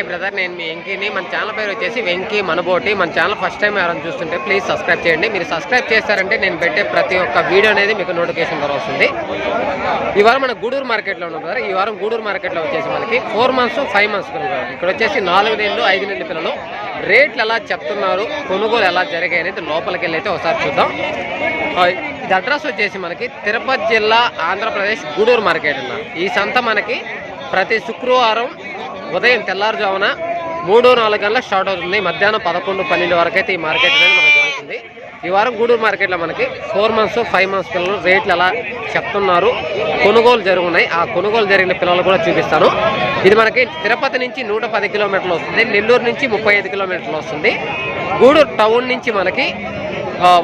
Hi brother నేను మీ వెంకీని. మన channel పేరు వచ్చేసి వెంకీ మనబోటి. మన ఛానల్ ఫస్ట్ టైం ఎవరైనా చూస్తుంటే ప్లీజ్ సబ్స్క్రైబ్ చేయండి. మీరు సబ్స్క్రైబ్ చేస్తారంటే నేను పెట్టే ప్రతి ఒక్క వీడియో అనేది మీకు నోటిఫికేషన్ ద్వారా వస్తుంది. ఈ వారం మన గూడూరు మార్కెట్లో ఉన్నాం బ్రదర్. ఈ వారం గూడూరు మార్కెట్లో వచ్చేసి మనకి ఫోర్ మంత్స్ ఫైవ్ మంత్స్ పిల్లలు ఇక్కడ వచ్చేసి నాలుగు నెలలు ఐదు నెలల పిల్లలు. రేట్లు ఎలా చెప్తున్నారు కొనుగోలు ఎలా జరిగాయి అనేది లోపలికి వెళ్ళి అయితే ఒకసారి చూద్దాం. ఇది అడ్రస్ వచ్చేసి మనకి తిరుపతి జిల్లా ఆంధ్రప్రదేశ్ గూడూరు మార్కెట్ అన్న. ఈ సంత మనకి ప్రతి శుక్రవారం ఉదయం తెల్లారుజామున మూడు నాలుగు గంటలకు స్టార్ట్ అవుతుంది. మధ్యాహ్నం పదకొండు పన్నెండు వరకు అయితే ఈ మార్కెట్ అనేది మనకు జరుగుతుంది. ఈ వారం గూడూరు మార్కెట్లో మనకి ఫోర్ మంత్స్ ఫైవ్ మంత్స్ పిల్లలు రేట్లు ఎలా చెప్తున్నారు కొనుగోలు జరుగున్నాయి. ఆ కొనుగోలు జరిగిన పిల్లలు కూడా చూపిస్తాను. ఇది మనకి తిరుపతి నుంచి నూట పది కిలోమీటర్లు వస్తుంది. నెల్లూరు నుంచి ముప్పై ఐదు కిలోమీటర్లు వస్తుంది. గూడూరు టౌన్ నుంచి మనకి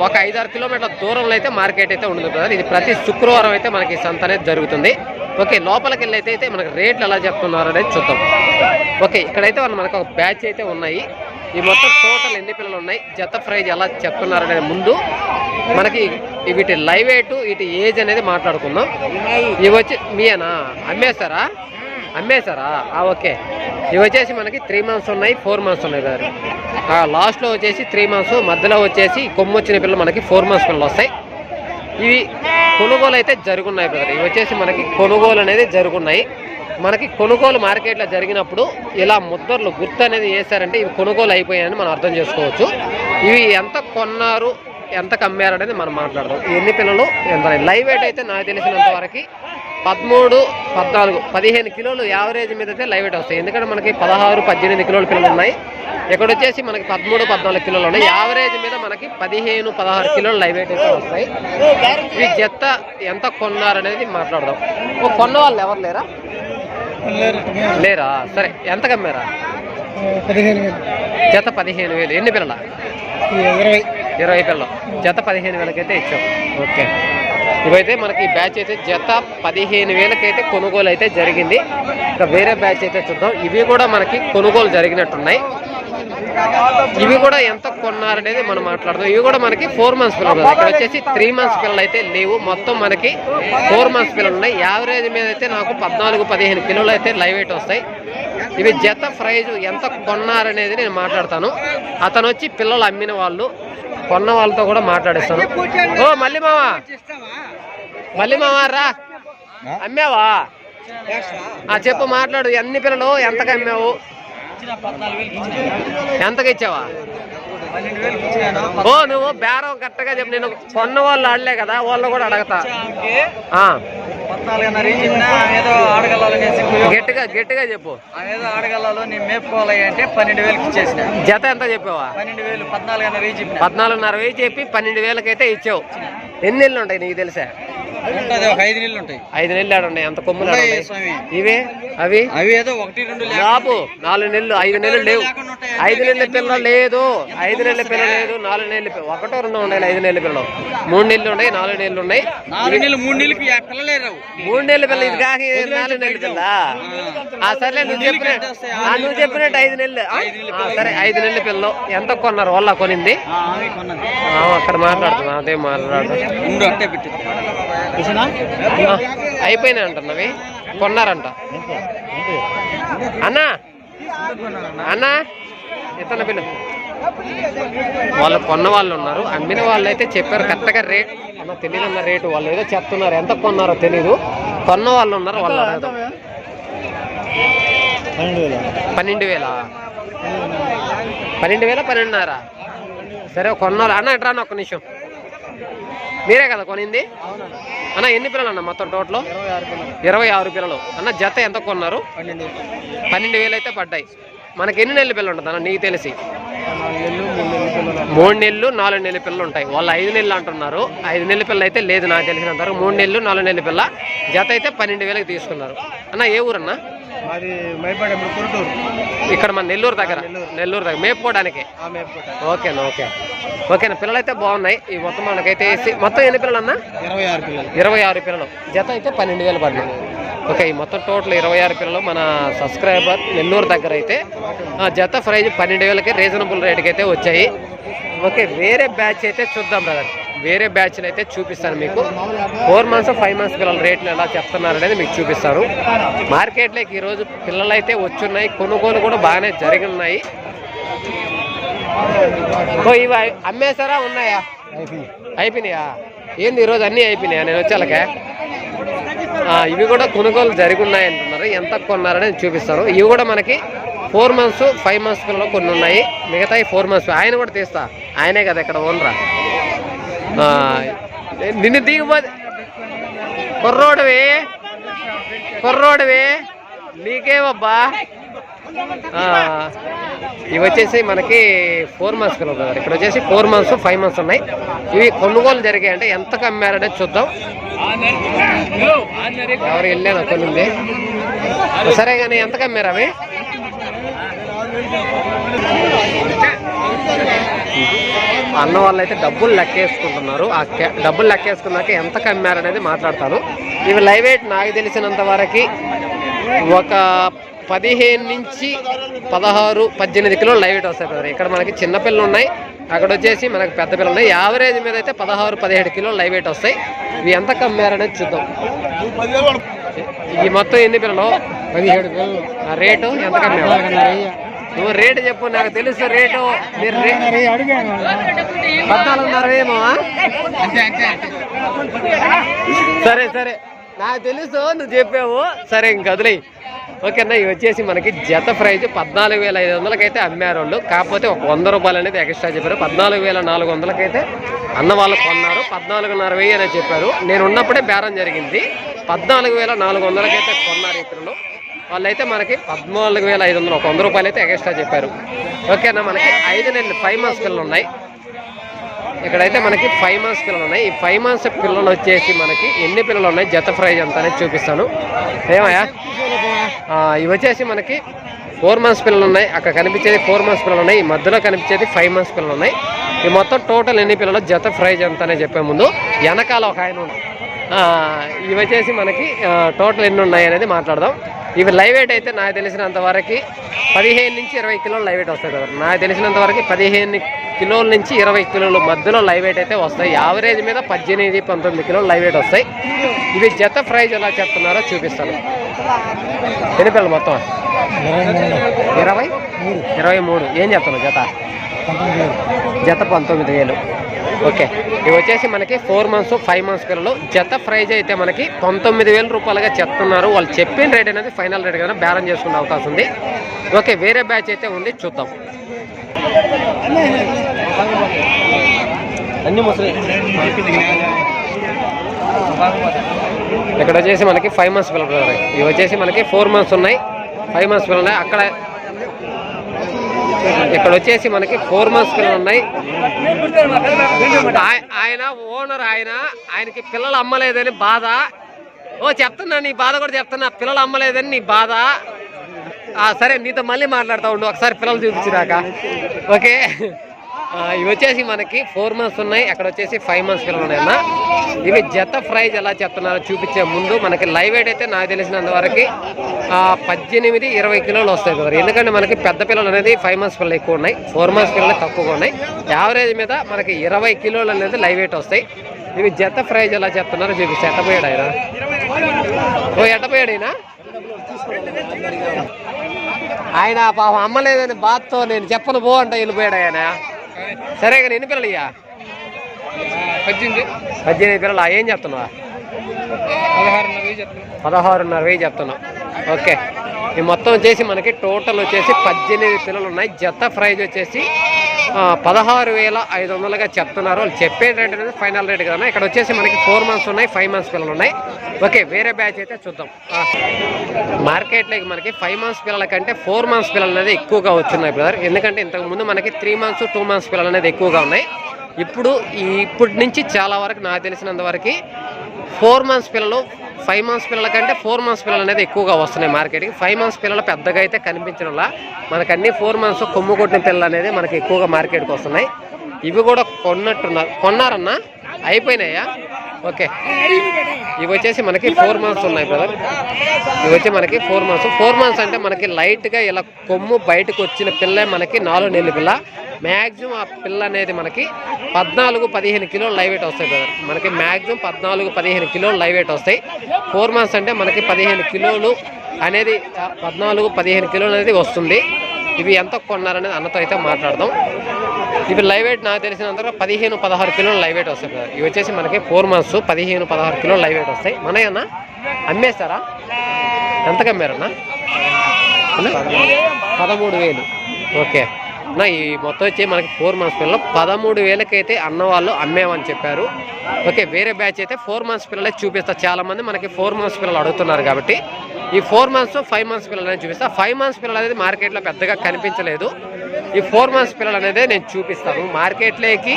ఒక ఐదారు కిలోమీటర్ల దూరంలో అయితే మార్కెట్ అయితే ఉండదు ఇది ప్రతి శుక్రవారం అయితే మనకి సంత అనేది జరుగుతుంది. ఓకే లోపలికి వెళ్ళి అయితే మనకి రేట్లు ఎలా చెప్తున్నారు అనేది చూద్దాం. ఓకే ఇక్కడైతే మన- మనకు ఒక బ్యాచ్ అయితే ఉన్నాయి. ఈ మొత్తం టోటల్ ఎన్ని పిల్లలు ఉన్నాయి? జత ప్రైజ్ ఎలా చెప్తున్నారు అనేది ముందు మనకి వీటి లైవ్ వెయిట్ వీటి ఏజ్ అనేది మాట్లాడుకుందాం. ఇవి వచ్చి మీయేనా? అమ్మేస్తారా అమ్మేశారా? ఓకే. ఇవి వచ్చేసి మనకి త్రీ మంత్స్ ఉన్నాయి ఫోర్ మంత్స్ ఉన్నాయి గారు. లాస్ట్లో వచ్చేసి త్రీ మంత్స్ మధ్యలో వచ్చేసి కొమ్ము వచ్చిన పిల్లలు మనకి ఫోర్ మంత్స్ పిల్లలు వస్తాయి. ఇవి కొనుగోలు అయితే జరుగున్నాయి బ్రదర్ ఇవి వచ్చేసి మనకి కొనుగోలు అనేది జరుగున్నాయి. మనకి కొనుగోలు మార్కెట్లో జరిగినప్పుడు ఇలా ముద్దర్లు గుర్తు అనేది వేశారంటే ఇవి కొనుగోలు అయిపోయాయని మనం అర్థం చేసుకోవచ్చు. ఇవి ఎంత కొన్నారు ఎంత కమ్మారు అనేది మనం మాట్లాడదాం. ఈ ఎన్ని పిల్లలు ఎంత లైవ్ వెయిట్ అయితే నాకు తెలిసినంత వరకు పదమూడు పద్నాలుగు పదిహేను కిలోలు యావరేజ్ మీద అయితే లైవ్ వెయిట్ వస్తాయి. ఎందుకంటే మనకి పదహారు పద్దెనిమిది కిలోల పిల్లలు ఉన్నాయి. ఇక్కడ వచ్చేసి మనకి పదమూడు పద్నాలుగు కిలోలు ఉన్నాయి. యావరేజ్ మీద మనకి పదిహేను పదహారు కిలోలు లైవ్ వెయిట్ అయితే వస్తాయి. ఈ జత ఎంత కొన్నారనేది మాట్లాడదాం. కొన్న వాళ్ళు ఎవరు లేరా? లేరా? సరే ఎంత కమ్మారా? జత పదిహేను వేలు. ఎన్ని పిల్లల? ఇరవై. ఇరవై పిల్లలు జత పదిహేను వేలకైతే ఇచ్చాం. ఓకే. ఇవైతే మనకి ఈ బ్యాచ్ అయితే జత పదిహేను వేలకైతే కొనుగోలు అయితే జరిగింది. ఇంకా వేరే బ్యాచ్ అయితే చూద్దాం. ఇవి కూడా మనకి కొనుగోలు జరిగినట్టున్నాయి. ఇవి కూడా ఎంత కొన్నారనేది మనం మాట్లాడదాం. ఇవి కూడా మనకి ఫోర్ మంత్స్ పిల్లలు ఇక్కడ వచ్చేసి త్రీ మంత్స్ పిల్లలు అయితే లేవు. మొత్తం మనకి ఫోర్ మంత్స్ పిల్లలు ఉన్నాయి. యావరేజ్ మీద అయితే నాకు పద్నాలుగు పదిహేను కిలోలు అయితే లైవ్ వెయిట్ వస్తాయి. ఇవి జత ప్రైజ్ ఎంత కొన్నారనేది నేను మాట్లాడతాను. అతను వచ్చి పిల్లలు అమ్మిన వాళ్ళు. కొన్న వాళ్ళతో కూడా మాట్లాడిస్తాను. ఓ మళ్ళీ మావా? మళ్ళీ మావా రా. అమ్మావా? ఆ చెప్పు మాట్లాడు. ఎన్ని పిల్లలు? ఎంతకు అమ్మావు ఎంతకి ఇచ్చావా? ఓ నువ్వు బేరం కరెక్ట్గా చెప్పు. నేను కొన్న వాళ్ళు ఆడలే కదా వాళ్ళు కూడా అడగతా. గట్టిగా గట్టిగా చెప్పు. ఏదో ఆడగలలో నేను మేపుకోవాలి అంటే పన్నెండు వేలకి ఇచ్చేసిన. జత ఎంత చెప్పావా? పన్నెండు వేలు పద్నాలుగున్నర ఏం చెప్పిన పద్నాలుగున్నర వెయ్యి చెప్పి పన్నెండు వేలకైతే ఇచ్చావు. ఎన్ని నెలలు ఉంటాయి నీకు తెలుసా? ఐదు నెలలు ఉంటాయి. ఐదు నెలలు ఆడ ఉన్నాయి అంత కొమ్ములు ఉన్నాయి ఉన్నాయి. ఇవే? అవి? అవి ఏదో ఒకటి రెండు లాపు నాలుగు నెలలు ఐదు నెలలు లేవు. ఐదు నెలల పిల్ల లేదు. ఐదు నెలల పిల్ల లేదు నాలుగు నెలల ఒకటో రెండో ఉండాలి ఐదు నెలల పిల్లలు. మూడు నెలలు ఉన్నాయి నాలుగు నెలలు ఉన్నాయి. నాలుగు నెలలు మూడు నెలలకి ఆ పిల్లలే రావు మూడు నెలల పిల్ల ఇది కాక నాలుగు నెలల పిల్ల. ఆ సర్లే నువ్వు చెప్పిన నువ్వు చెప్పినట్టు ఐదు నెలలు సరే ఐదు నెలల పిల్లలు. ఎంత కొన్నారు వాళ్ళ కొనింది? అక్కడ మాట్లాడుతున్నా అదే మాట్లాడు అయిపోయినాయి అంటున్నవి కొన్నారంట. అన్నా? అన్నా? ఇతన పిల్ల వాళ్ళు కొన్న వాళ్ళు ఉన్నారు. అమ్మిన వాళ్ళు అయితే చెప్పారు కరెక్ట్గా రేట్ అన్న తెలియదు అన్న రేటు. వాళ్ళు ఏదో చెప్తున్నారు. ఎంత కొన్నారో తెలీదు. కొన్న వాళ్ళు ఉన్నారు. వాళ్ళు పన్నెండు వేల? పన్నెండు వేల పన్నెండున్నర. సరే కొన్నారు అన్న ఎట్రా అన్న ఒక్క నిమిషం. మీరే కదా కొనింది? అన్న ఎన్ని పిల్లలు అన్న మొత్తం టోటల్? ఇరవై ఆరు పిల్లలు. అన్న జత ఎంత కొన్నారు? పన్నెండు వేలు అయితే పడ్డాయి. మనకి ఎన్ని నెలల పిల్లలు ఉంటుంది అన్న నీకు తెలిసి. మూడు నెలలు నాలుగు నెలల పిల్లలు ఉంటాయి. వాళ్ళు ఐదు నెలలు అంటున్నారు. ఐదు నెలల పిల్లలు అయితే లేదు నాకు తెలిసినంత వరకు. మూడు నెలలు నాలుగు నెలల పిల్ల జత అయితే పన్నెండు వేలకు తీసుకున్నారు. అన్న ఏ ఊరన్నా? మాది మైపాడు ఇప్పుడు కురుటూరు. ఇక్కడ మన నెల్లూరు దగ్గర? నెల్లూరు. దగ్గర. మేపుకోవడానికి ఓకేనా ఓకే. ఓకేనా పిల్లలు అయితే బాగున్నాయి. ఈ మొత్తం మనకైతే మొత్తం ఎన్ని పిల్లలు అన్నా ఇరవై ఆరు పిల్లలు. ఇరవై ఆరు పిల్లలు. జత అయితే పన్నెండు వేలు పడినాయి ఓకే ఈ మొత్తం టోటల్ ఇరవై ఆరు పిల్లలు మన సబ్స్క్రైబర్ నెల్లూరు దగ్గర అయితే. ఆ జత ప్రైజ్ పన్నెండు వేలకి రీజనబుల్ రేట్కి అయితే వచ్చాయి. ఓకే వేరే బ్యాచ్ అయితే చూద్దాం బ్రదర్. వేరే బ్యాచ్లు అయితే చూపిస్తాను మీకు. ఫోర్ మంత్స్ ఫైవ్ మంత్స్ పిల్లల రేట్లు ఎలా చెప్తున్నారు అనేది మీకు చూపిస్తాను. మార్కెట్లోకి ఈరోజు పిల్లలు అయితే వచ్చున్నాయి కొనుగోలు కూడా బాగానే జరిగి ఉన్నాయి ఇవి అమ్మేసారా అమ్మేశారా ఉన్నాయా? అయిపోయినాయా? ఏంది ఈరోజు అన్నీ అయిపోయినాయా? నేను వచ్చాలకే ఇవి కూడా కొనుగోలు జరిగి ఉన్నాయి అంటున్నారు. ఎంత కొన్నారని చూపిస్తారు ఇవి కూడా మనకి ఫోర్ మంత్స్ ఫైవ్ మంత్స్ పిల్లలు కొన్ని ఉన్నాయి మిగతాయి ఫోర్ మంత్స్. ఆయన కూడా తీస్తా. ఆయనే కదా ఇక్కడ ఓనరా. నిన్ను దిగిపోతే కుర్రోడివి. కుర్రోడివి. నీకేమబ్బా? ఇవి వచ్చేసి మనకి ఫోర్ మంత్స్ పిల్లలు కదా ఇక్కడ వచ్చేసి ఫోర్ మంత్స్ ఫైవ్ మంత్స్ ఉన్నాయి. ఇవి కొనుగోలు జరిగాయంటే ఎంత కమ్మారనే చూద్దాం. ఎవరు వెళ్ళాను కొనుంది సరే కానీ ఎంత కమ్మారు అవి? అన్న వాళ్ళు అయితే డబ్బులు లెక్కేసుకుంటున్నారు. ఆ డబ్బులు లెక్కేసుకున్నాక ఎంత కమ్మారనేది మాట్లాడతాను. ఇవి లైవ్ ఎయిట్ నాకు తెలిసినంత వరకు ఒక పదిహేను నుంచి పదహారు పద్దెనిమిది కిలోలు లైవ్ ఎయిట్ వస్తాయి కదా ఇక్కడ మనకి చిన్న పిల్లలు ఉన్నాయి. అక్కడ వచ్చేసి మనకి పెద్ద పిల్లలు ఉన్నాయి. యావరేజ్ మీద అయితే పదహారు పదిహేడు కిలోలు లైవ్ ఎయిట్ వస్తాయి. ఇవి ఎంత కమ్మారనేది చూద్దాం. ఈ మొత్తం ఎన్ని పిల్లలు? పదిహేడు ఆ రేటు ఎంత కమ్మారు? నువ్వు రేటు చెప్పు నాకు తెలుసు రేటు. మీరు పద్నాలుగున్నర ఏమో సరే సరే. నాకు తెలుసు నువ్వు చెప్పావు. సరే ఇంక వదిలేయి. ఓకేనా? ఇవి వచ్చేసి మనకి జత ప్రైజ్ పద్నాలుగు వేల ఐదు వందలకైతే అమ్మారు వాళ్ళు కాకపోతే ఒక వంద రూపాయలు అనేది ఎక్స్ట్రా చెప్పారు. పద్నాలుగు వేల నాలుగు వందలకైతే అన్న వాళ్ళు కొన్నారు. పద్నాలుగున్నర వెయ్యి అనేది చెప్పారు. నేను ఉన్నప్పుడే బేరం జరిగింది. పద్నాలుగు వేల నాలుగు వందలకైతే కొన్నారు ఇతరులు. వాళ్ళైతే మనకి పద్నాలుగు వేల ఐదు వందలు ఒక వంద రూపాయలు అయితే ఎక్స్ట్రా చెప్పారు. ఓకేనా మనకి ఐదు నెలలు ఫైవ్ మంత్స్ పిల్లలు ఉన్నాయి. ఇక్కడైతే మనకి ఫైవ్ మంత్స్ పిల్లలు ఉన్నాయి. ఈ ఫైవ్ మంత్స్ పిల్లలు వచ్చేసి మనకి ఎన్ని పిల్లలు ఉన్నాయి? జత ప్రైజ్ ఎంత అనేది చూపిస్తాను. ఏమయ్యా? ఇవి వచ్చేసి మనకి ఫోర్ మంత్స్ పిల్లలు ఉన్నాయి. అక్కడ కనిపించేది ఫోర్ మంత్స్ పిల్లలు ఉన్నాయి. ఈ మధ్యలో కనిపించేది ఫైవ్ మంత్స్ పిల్లలు ఉన్నాయి. ఈ మొత్తం టోటల్ ఎన్ని పిల్లలు? జత ప్రైజ్ ఎంత అనేది చెప్పే ముందు వెనకాల ఒక ఆయన ఉన్నాడు. ఇవి వచ్చేసి మనకి టోటల్ ఎన్ని ఉన్నాయి అనేది మాట్లాడదాం. ఇవి లైవ్ వెయిట్ అయితే నాకు తెలిసినంత వరకు పదిహేను నుంచి ఇరవై కిలోలు లైవ్ వెయిట్ వస్తాయి కదా. నాకు తెలిసినంత వరకు పదిహేను కిలోల నుంచి ఇరవై కిలోల మధ్యలో లైవ్ వెయిట్ అయితే వస్తాయి. యావరేజ్ మీద పద్దెనిమిది పంతొమ్మిది కిలోలు లైవ్ వెయిట్ వస్తాయి. ఇవి జత ప్రైజ్ ఎలా చెప్తున్నారో చూపిస్తాను. ఎన్ని పిల్లలు మొత్తం? ఇరవై? ఇరవై మూడు. ఏం చెప్తున్నావు జత? జత పంతొమ్మిది వేలు. ఓకే. ఇవి వచ్చేసి మనకి ఫోర్ మంత్స్ ఫైవ్ మంత్స్ పిల్లలు. జత ప్రైజ్ అయితే మనకి పంతొమ్మిది వేల రూపాయలుగా చెప్తున్నారు. వాళ్ళు చెప్పిన రేట్ అనేది ఫైనల్ రేట్ కదా బేరం చేసుకునే అవకాశం ఉంది. ఓకే వేరే బ్యాచ్ అయితే ఉంది. చూద్దాం. అన్ని ముసలి. ఇక్కడ వచ్చేసి మనకి ఫైవ్ మంత్స్ పిల్లలు ఇవి వచ్చేసి మనకి ఫోర్ మంత్స్ ఉన్నాయి. ఫైవ్ మంత్స్ పిల్లలు ఉన్నాయి. అక్కడ ఇక్కడ వచ్చేసి మనకి ఫోర్ మంత్స్ పిల్లలు ఉన్నాయి. ఆయన ఓనర్ ఆయన ఆయనకి పిల్లలు అమ్మలేదని బాధ. ఓ చెప్తున్నా నీ బాధ కూడా చెప్తున్నా. పిల్లలు అమ్మలేదని నీ బాధ. సరే నీతో మళ్ళీ మాట్లాడుతూ ఉండు. ఒకసారి పిల్లలు చూపించిరాక ఓకే? ఇవి వచ్చేసి మనకి ఫోర్ మంత్స్ ఉన్నాయి. అక్కడ వచ్చేసి ఫైవ్ మంత్స్ పిల్లలు ఉన్నాయన్నా ఇవి జత ప్రైజ్ ఎలా చెప్తున్నారో చూపించే ముందు మనకి లైవ్ వెయిట్ అయితే నాకు తెలిసినంత వరకు పద్దెనిమిది ఇరవై కిలోలు వస్తాయి కదా ఎందుకంటే మనకి పెద్ద పిల్లలు అనేది ఫైవ్ మంత్స్ పిల్లలు ఎక్కువ ఉన్నాయి. ఫోర్ మంత్స్ పిల్లలు తక్కువగా ఉన్నాయి. యావరేజ్ మీద మనకి ఇరవై కిలోలు అనేది లైవ్ వెయిట్ వస్తాయి. ఇవి జత ప్రైజ్ ఎలా చెప్తున్నారో చూపిస్తే. ఎట్టపోయాడు ఆయన? ఓ ఎట్టపోయాడు ఆయన ఆయన పాపం అమ్మలేదని బాధతో నేను చెప్పను పో అంటే వెళ్ళిపోయాడు ఆయన. సరే కానీ ఎన్ని పిల్లలు ఇయ్యా? పద్దెనిమిది. పద్దెనిమిది పిల్లలు? ఏం చెప్తున్నావా? పదహారున్నర వెయ్యి చెప్తాను పదహారున్నర వెయ్యి చెప్తున్నాం. ఓకే. ఈ మొత్తం వచ్చేసి మనకి టోటల్ వచ్చేసి పద్దెనిమిది పిల్లలు ఉన్నాయి. జత ప్రైజ్ వచ్చేసి పదహారు వేల ఐదు వందలుగా చెప్తున్నారు. వాళ్ళు చెప్పే రేట్ అనేది ఫైనల్ రేట్ కదా ఇక్కడ వచ్చేసి మనకి ఫోర్ మంత్స్ ఉన్నాయి ఫైవ్ మంత్స్ పిల్లలు ఉన్నాయి. ఓకే వేరే బ్యాచ్ అయితే చూద్దాం. మార్కెట్లోకి మనకి ఫైవ్ మంత్స్ పిల్లల కంటే ఫోర్ మంత్స్ పిల్లలు అనేది ఎక్కువగా వచ్చున్నాయి బ్రదర్. ఎందుకంటే ఇంతకుముందు మనకి త్రీ మంత్స్ టూ మంత్స్ పిల్లలు అనేది ఎక్కువగా ఉన్నాయి. ఇప్పుడు ఈ ఇప్పటి నుంచి చాలా వరకు నాకు తెలిసినంత వరకు ఫోర్ మంత్స్ పిల్లలు ఫైవ్ మంత్స్ పిల్లల కంటే ఫోర్ మంత్స్ పిల్లలు అనేది ఎక్కువగా వస్తున్నాయి మార్కెట్కి. ఫైవ్ మంత్స్ పిల్లలు పెద్దగా అయితే కనిపించడంలా మనకు అన్ని ఫోర్ మంత్స్ కొమ్ము కొట్టిన పిల్లలు అనేది మనకి ఎక్కువగా మార్కెట్కి వస్తున్నాయి. ఇవి కూడా కొన్నట్టున్నారు కొన్నారన్నా? అయిపోయినాయా? ఓకే. ఇవి వచ్చేసి మనకి ఫోర్ మంత్స్ ఉన్నాయి బ్రదర్ ఇవి వచ్చి మనకి ఫోర్ మంత్స్. ఫోర్ మంత్స్ అంటే మనకి లైట్గా ఇలా కొమ్ము బయటకు వచ్చిన పిల్ల మనకి నాలుగు నెలల పిల్ల. మ్యాక్సిమం ఆ పిల్ల అనేది మనకి పద్నాలుగు పదిహేను కిలో లైవ్ వెయిట్ వస్తాయి బ్రదర్ మనకి మ్యాక్సిమం పద్నాలుగు పదిహేను కిలోలు లైవ్ వెయిట్ వస్తాయి. ఫోర్ మంత్స్ అంటే మనకి పదిహేను కిలోలు అనేది పద్నాలుగు పదిహేను కిలోలు అనేది వస్తుంది. ఇవి ఎంత కొన్నారనేది అన్నతో అయితే మాట్లాడదాం. ఇవి లైవ్ వెయిట్ నాకు తెలిసినంత పదిహేను పదహారు కిలోలు లైవ్ వెయిట్ వస్తాయి కదా. ఇవి వచ్చేసి మనకి ఫోర్ మంత్స్ పదిహేను పదహారు కిలోలు లైవ్ వెయిట్ వస్తాయి. మనయన్నా అమ్మేస్తారా? ఎంతకు అమ్మారన్నా పదమూడు వేలు. ఓకే. నా ఈ మొత్తం వచ్చి మనకి ఫోర్ మంత్స్ పిల్లలు. పదమూడు వేలకైతే అన్న వాళ్ళు అమ్మేమని చెప్పారు. ఓకే వేరే బ్యాచ్ అయితే ఫోర్ మంత్స్ పిల్లలే చూపిస్తా. చాలా మంది మనకి ఫోర్ మంత్స్ పిల్లలు అడుగుతున్నారు కాబట్టి ఈ ఫోర్ మంత్స్ ఫైవ్ మంత్స్ పిల్లలనే చూపిస్తా. ఫైవ్ మంత్స్ పిల్లలు అనేది మార్కెట్లో పెద్దగా కనిపించలేదు. ఈ ఫోర్ మంత్స్ పిల్లలు అనేది నేను చూపిస్తాను. మార్కెట్లోకి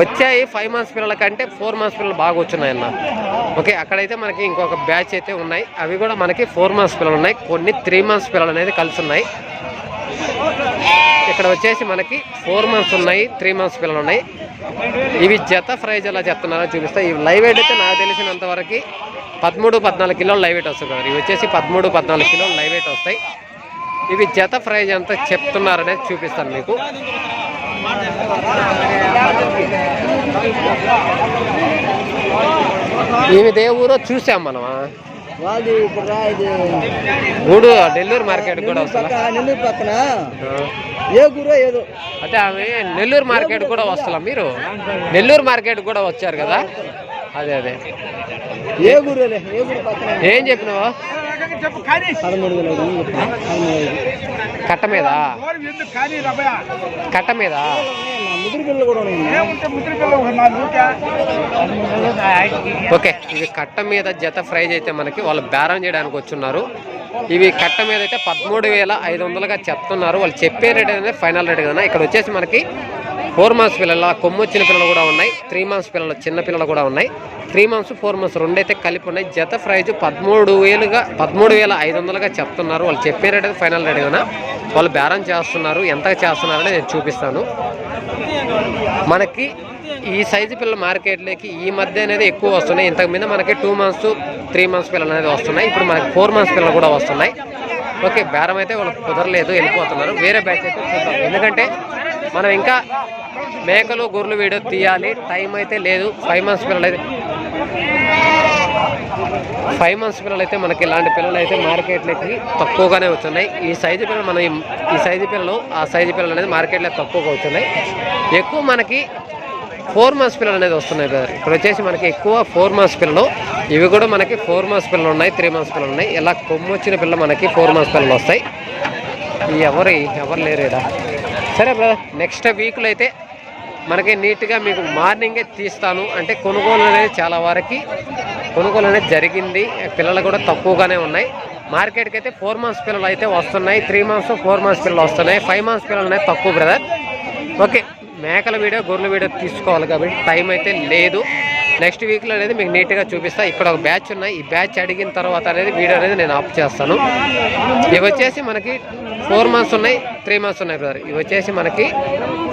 వచ్చాయి ఫైవ్ మంత్స్ పిల్లల కంటే ఫోర్ మంత్స్ పిల్లలు బాగా వచ్చున్నాయన్న ఓకే అక్కడైతే మనకి ఇంకొక బ్యాచ్ అయితే ఉన్నాయి. అవి కూడా మనకి ఫోర్ మంత్స్ పిల్లలు ఉన్నాయి. కొన్ని త్రీ మంత్స్ పిల్లలు అనేది కలిసి ఉన్నాయి ఇక్కడ వచ్చేసి మనకి ఫోర్ మంత్స్ ఉన్నాయి త్రీ మంత్స్ పిల్లలు ఉన్నాయి. ఇవి జత ప్రైజ్ ఎలా చెప్తున్నారో చూపిస్తా. ఇవి లైవ్ వెయిట్ అయితే నాకు తెలిసినంత వరకు పదమూడు పద్నాలుగు కిలోలు లైవ్ వెయిట్ వస్తుంది. కదా ఇవి వచ్చేసి పదమూడు పద్నాలుగు కిలోలు లైవ్ వెయిట్ వస్తాయి. ఇవి జత ప్రైజ్ ఎంత చెప్తున్నారనేది చూపిస్తాను మీకు. ఈమె దే ఊరో చూసాం మనమా ఇది గూడు నెల్లూరు మార్కెట్ కూడా నెల్లూరు పక్కన. ఏ గురో ఏదో. అంటే ఆమె నెల్లూరు మార్కెట్ కూడా వస్తలా మీరు? నెల్లూరు మార్కెట్ కూడా వచ్చారు కదా? అదే అదే. ఏ గురు ఏం చెప్పినావు? పదమూడు వేల ఐదు. కట్ట మీద? కట్ట మీద? నా ముదురు పిల్లలు కూడా ఉన్నాయి ఓకే ఇవి కట్ట మీద జత ప్రైజ్ అయితే మనకి వాళ్ళు బేరం చేయడానికి వచ్చున్నారు. ఇవి కట్ట మీద అయితే పదమూడు వేల ఐదు వందలుగా చెప్తున్నారు. వాళ్ళు చెప్పే రేట్ అనేది ఫైనల్ రేట్ కదా ఇక్కడ వచ్చేసి మనకి ఫోర్ మంత్స్ పిల్లల కొమ్ము వచ్చిన పిల్లలు కూడా ఉన్నాయి. త్రీ మంత్స్ పిల్లలు చిన్న పిల్లలు కూడా ఉన్నాయి. త్రీ మంత్స్ ఫోర్ మంత్స్ రెండు అయితే కలిపి ఉన్నాయి. జత ప్రైజ్ పదమూడు వేలుగా పదమూడు వేల ఐదు వందలుగా చెప్తున్నారు. వాళ్ళు చెప్పే రేట్ అయితే ఫైనల్ రేట్ కదా. వాళ్ళు బేరం చేస్తున్నారు. ఎంత చేస్తున్నారని నేను చూపిస్తాను. మనకి ఈ సైజు పిల్లల మార్కెట్లోకి ఈ మధ్య అనేది ఎక్కువ వస్తున్నాయి. ఇంతకు మీద మనకి టూ మంత్స్ త్రీ మంత్స్ పిల్లలు అనేది వస్తున్నాయి. ఇప్పుడు మనకి ఫోర్ మంత్స్ పిల్లలు కూడా వస్తున్నాయి. ఓకే బేరం అయితే వాళ్ళు కుదరలేదు వెళ్ళిపోతున్నారు. వేరే బ్యాచ్ అయితే చూద్దాం. ఎందుకంటే మనం ఇంకా మేకలు గొర్రెలు వీడియో తీయాలి. టైం అయితే లేదు. ఫైవ్ మంత్స్ పిల్లలు అయితే ఫైవ్ మంత్స్ పిల్లలు అయితే మనకి ఇలాంటి పిల్లలు అయితే మార్కెట్లోకి తక్కువగానే వస్తున్నాయి ఈ సైజు పిల్లలు మనం ఈ- సైజు పిల్లలు ఆ సైజు పిల్లలు అనేది మార్కెట్లో తక్కువగా వస్తున్నాయి ఎక్కువ మనకి ఫోర్ మంత్స్ పిల్లలు అనేది వస్తున్నాయి బ్రదర్ ఇక్కడ వచ్చేసి మనకి ఎక్కువ ఫోర్ మంత్స్ పిల్లలు. ఇవి కూడా మనకి ఫోర్ మంత్స్ పిల్లలు ఉన్నాయి త్రీ మంత్స్ పిల్లలు ఉన్నాయి. ఇలా కొమ్ము వచ్చిన పిల్ల మనకి ఫోర్ మంత్స్ పిల్లలు వస్తాయి. ఎవరు ఎవరు లేరు సరే బ్రదర్ నెక్స్ట్ వీక్లో అయితే మనకి నీట్గా మీకు మార్నింగే తీస్తాను. అంటే కొనుగోలు అనేది చాలా వరకు కొనుగోలు అనేది జరిగింది. పిల్లలు కూడా తక్కువగానే ఉన్నాయి. మార్కెట్కి అయితే ఫోర్ మంత్స్ పిల్లలు అయితే వస్తున్నాయి. త్రీ మంత్స్ ఫోర్ మంత్స్ పిల్లలు వస్తున్నాయి. ఫైవ్ మంత్స్ పిల్లలు అనేది తక్కువ బ్రదర్. ఓకే. మేకల వీడియో గొర్రెల వీడియో తీసుకోవాలి కాబట్టి టైం అయితే లేదు. నెక్స్ట్ వీక్లో అనేది మీకు నీట్గా చూపిస్తా. ఇక్కడ ఒక బ్యాచ్ ఉన్నాయి. ఈ బ్యాచ్ అడిగిన తర్వాత అనేది వీడియో అనేది నేను ఆఫ్ చేస్తాను. ఇవి వచ్చేసి మనకి ఫోర్ మంత్స్ ఉన్నాయి త్రీ మంత్స్ ఉన్నాయి బ్రదర్ ఇవి వచ్చేసి మనకి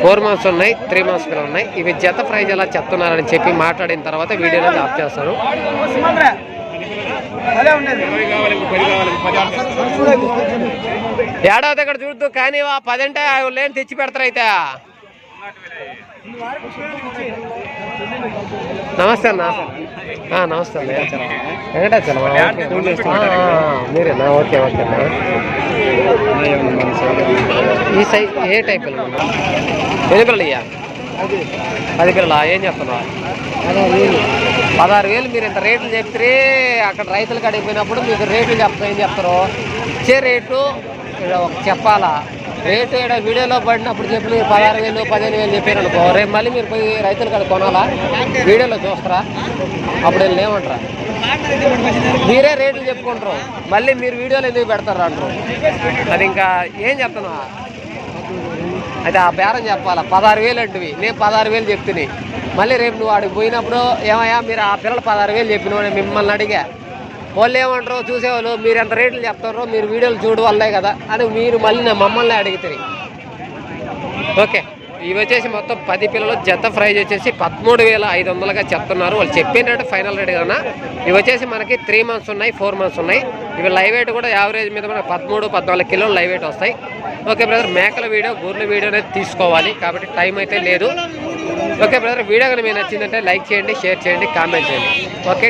ఫోర్ మంత్స్ ఉన్నాయి త్రీ మంత్స్ కూడా ఉన్నాయి. ఇవి జత ప్రైజ్ ఎలా చెప్తున్నారని చెప్పి మాట్లాడిన తర్వాత వీడియో అనేది ఆఫ్ చేస్తాను. ఏడాది ఇక్కడ చూడద్దు కానీ పదింటే లేని తెచ్చి పెడతారు అయితే. నమస్తే అన్న. నమస్తే అన్న. వెంకటాచలం మీరేనా ఓకే. ఓకే అన్న. ఈ సై ఏ టైప్ ఎన్ని పిల్లలు ఇయ్యా? పది పిల్లలా? ఏం చెప్తున్నావా పదహారు వేలు. మీరు ఇంత రేట్లు చెప్తే అక్కడ రైతులకు అడిగిపోయినప్పుడు మీకు రేట్లు చెప్తా ఏం చెప్తారు? ఇచ్చే రేటు చెప్పాలా? రేటు ఇక్కడ వీడియోలో పడినప్పుడు చెప్పి మీరు పదహారు వేలు పదిహేను వేలు చెప్పారు అనుకో. రేపు మళ్ళీ మీరు పోయి రైతులు కాడ కొనాలా? వీడియోలో చూస్తారా? అప్పుడు వీళ్ళు ఏమంటారా? మీరే రేట్లు చెప్పుకుంటారు. మళ్ళీ మీరు వీడియోలో ఎందుకు పెడతారు అంటారు? అది ఇంకా ఏం చెప్తున్నా అయితే ఆ బేరం చెప్పాలా? పదహారు వేలు అంటువి. నేను పదహారు వేలు చెప్తుని మళ్ళీ రేపు నువ్వు ఆడికి పోయినప్పుడు ఏమయ్యా మీరు ఆ పిల్లలు పదహారు వేలు చెప్పిన మిమ్మల్ని అడిగా. వాళ్ళు ఏమంటారు చూసేవాళ్ళు మీరు ఎంత రేట్లు చెప్తారో మీరు వీడియోలు చూడు వల్లే కదా అని మీరు మళ్ళీ నా మమ్మల్ని అడుగుతారు ఓకే ఇవి వచ్చేసి మొత్తం పది పిల్లలు జత ప్రైజ్ వచ్చేసి పదమూడు వేల ఐదు వందలుగా చెప్తున్నారు. వాళ్ళు చెప్పిన రేటు ఫైనల్ రేట్ కన్నా ఇవి వచ్చేసి మనకి త్రీ మంత్స్ ఉన్నాయి ఫోర్ మంత్స్ ఉన్నాయి. ఇవి లైవ్ వెయిట్ కూడా యావరేజ్ మీద మనకి పదమూడు పద్నాలుగు కిలోలు లైవ్ వెయిట్ వస్తాయి. ఓకే బ్రదర్ మేకల వీడియో గొర్రెల వీడియో అనేది తీసుకోవాలి. కాబట్టి టైం అయితే లేదు. ఓకే బ్రదర్ వీడియో కనుక మీకు నచ్చిందంటే లైక్ చేయండి షేర్ చేయండి కామెంట్ చేయండి. ఓకే.